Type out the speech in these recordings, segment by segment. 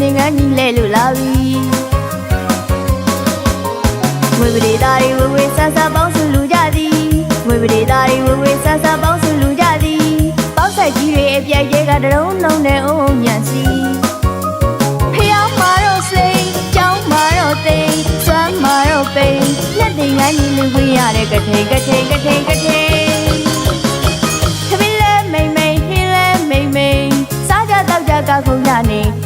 သင်္ကန်းကြီးလဲလို့လာပြီငွေပရိသားတွေဝဝဆဆပေါင်းစုလူကြသည်ငွေပရိသားတွေဝဝဆဆပေါင်းစုလူကြသည်ပေါက်ဆိုင်ကြီးတွေအပြိုက်တွေကတရုံလုံးနဲ့အုံအုံညံစီဖျောင်းမာတော့စိန်ကြောင်းမာတော့သိန်စွမ်းမာတော့ပိန်လက်သင်္ကန်းကြီးလူခွေရတဲ့ကထိန်ကထိန်ကထိန်ကထိန်ခမင်းလဲမိန်မိန်ဟင်းလဲမိန်မိန်စားကြတော့ကြကခုန်ရနေ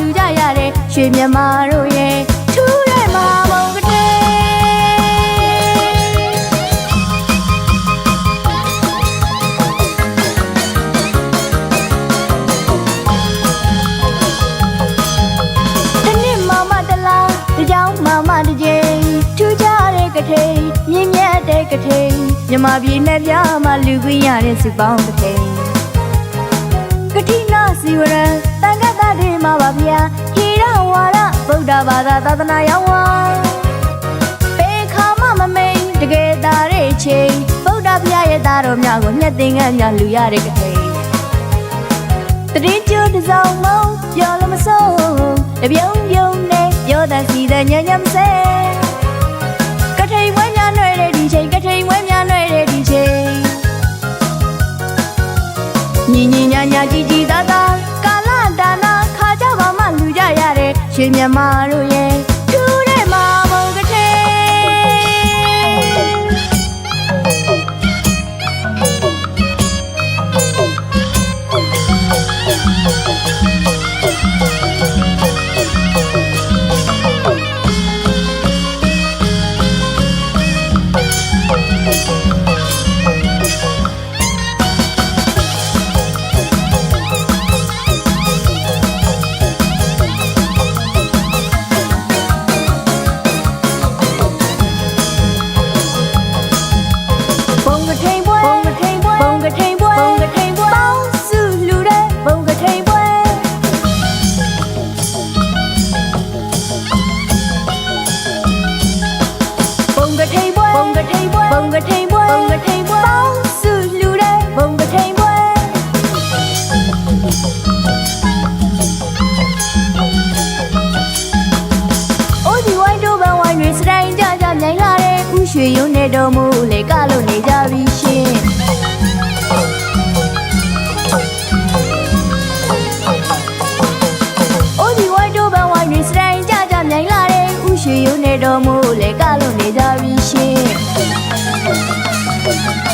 ပါမှလူကြရတဲ့ရွှေမြမာတို့ရဲ့ထူးတဲ့မဟာမုံကထိန်တစ်နှစ်မမတလားတစ်ကြောင်မမတစ်ကြိမ်ထူးကြတဲ့ကထိန်မြင့်မြတ်တဲ့ကထိန်မြမပြည်နဲ့ပြမှာလူခွင့်ရတဲ့စုပေါင်းကထိန်ကတိနာစီဝရံ တန်ခတ်တာတွေမှာပါဗျာဟိရဝါရဗုဒ္ဓဘာသာသာသနာရောက်ဝါပေခါမမမိန်တကယ်သားတဲ့ချိန်ဗုဒ္ဓဘုရားရဲ့သားတော်များကိုမြတ်သင်္ကန်းများလူရတဲ့ကထိန်တရင်ကျိုးတစ်စောင်းမုံပြောလို့မဆုံးတပြုံပြုံနဲ့ပြောတဲ့စီတဲ့ညညမစဲ ရတဲ့ရှင်မြမာတို့ရဲ့ အ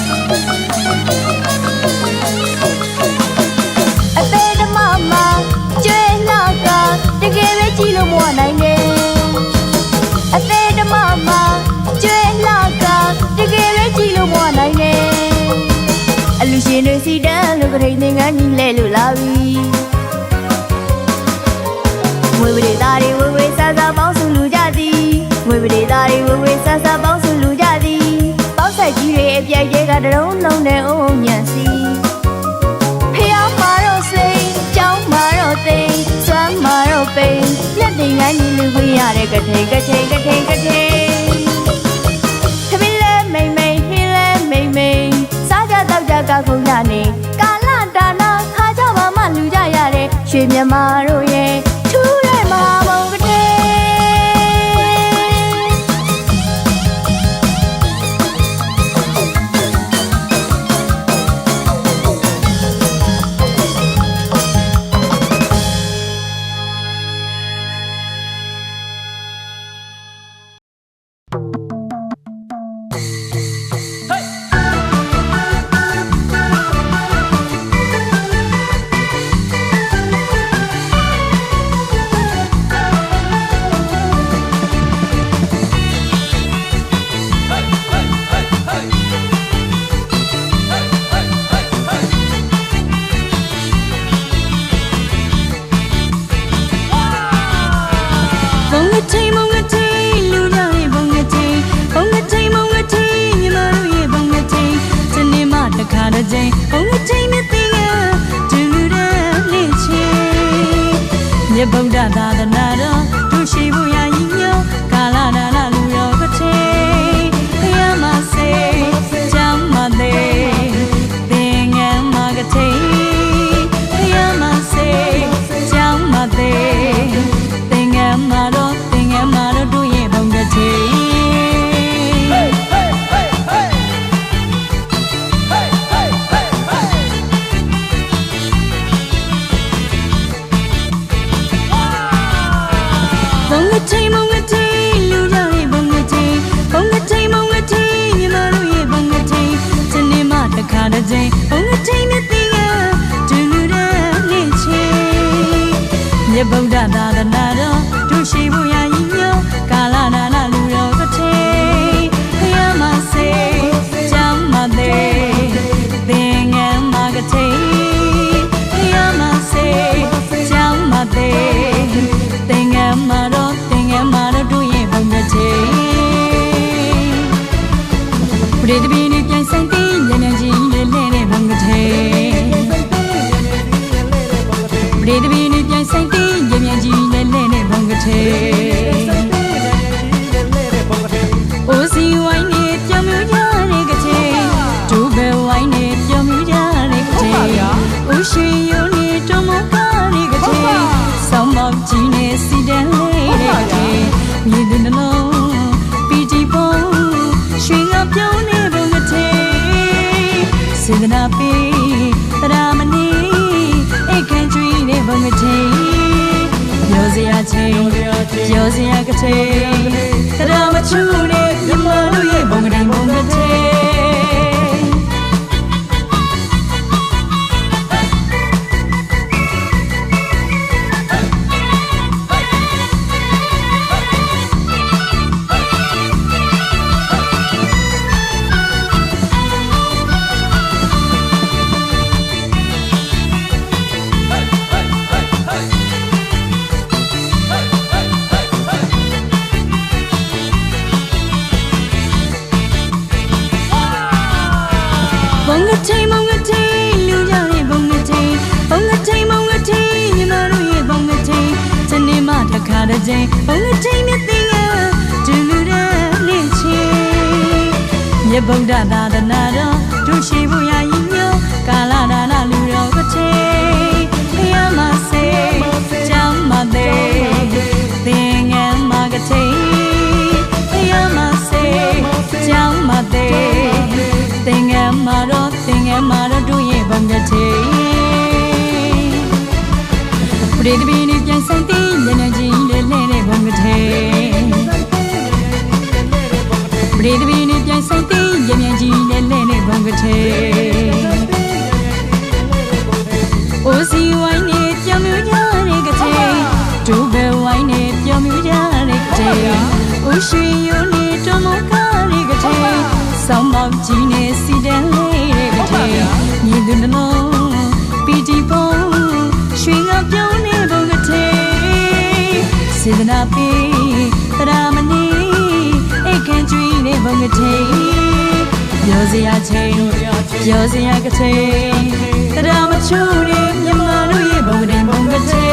တရုံးလုံးနဲ့အုံညံစီဖျားမာတော့စိတ်ကြောင်းမာတော့သိမ်းစွမ်းမာတော့ပိန်လက်တင်ကန်းကြီးလူခွင့်ရတဲ့ကထိန်ကထိန်ကထိန်ကထိန်ခမင်းလဲမိန်မိန်ဟင်းလဲမိန်မိန်စားကြတော့ကြကခုံကြနေကာလတာနာခါကြပါမှလူကြရတဲ့ရွှေမြမာ ခါတစ်ချိန်ဘုံကထိန်နဲ့တင်ရဒူလူတဲ့လေးချေမြတ်ဗုဒ္ဓသာသနာတော်သူရှိဖို့ရာ တစ်ချိန်ဘုံအထိတ်မြသိကဒူလူတဲ့နေ့ချိန်မြတ်ဗုဒ္ဓသာသနာတော်တို့ရှိဖို့ရ မြေတွင်နှလုံးပီတီပေါ်ရွှေကပြုံးနေပုံတစ်ထေစေတနာပေးတရာမနီအိတ်ခံကြွေးနေပုံတစ်ထေရောစရာချင်းရောစရာကထေတရာမချူနေမြမတို့ရဲ့ပုံက တစ်ခါတစ်ချိန်ဘုံကထိန်မြတ်သိငါဒူလူတဲ့လေးချင်းမြေဗုဒ္ဓသာသနာတော်ဒုရှိဖို့ရာရင်ညောကာလဒါနလူတော်ကထိန်ဘုရားမစေချမ်းမသေးသင်ငယ်မကထိန်ဘုရားမစေချမ်းမသေးသင်ငယ်မာတော့သင်ငယ်မာတော့တို့ရဲ့ဘုံကတိပရိသပီနေပြန်ဆိုင်တဲ့ညနေကြီးလေး ရွှေယုံနေတမကားတဲ့ကတိဆောင်းမောင်ကြီးနဲ့စီတန်းလေးတဲ့ကတိမြည်သူနှလုံးပီတီပုံရွှေငါပြောင်းနေဘုံကတိစေတနာပေတရာမဏီအိတ်ခံကျွေးနေဘုံကတိပြောစရာချိန်ပြောစရာကတိတရာမချူနေမြမတို့ရဲ့ဘုံကတိဘုံကတိ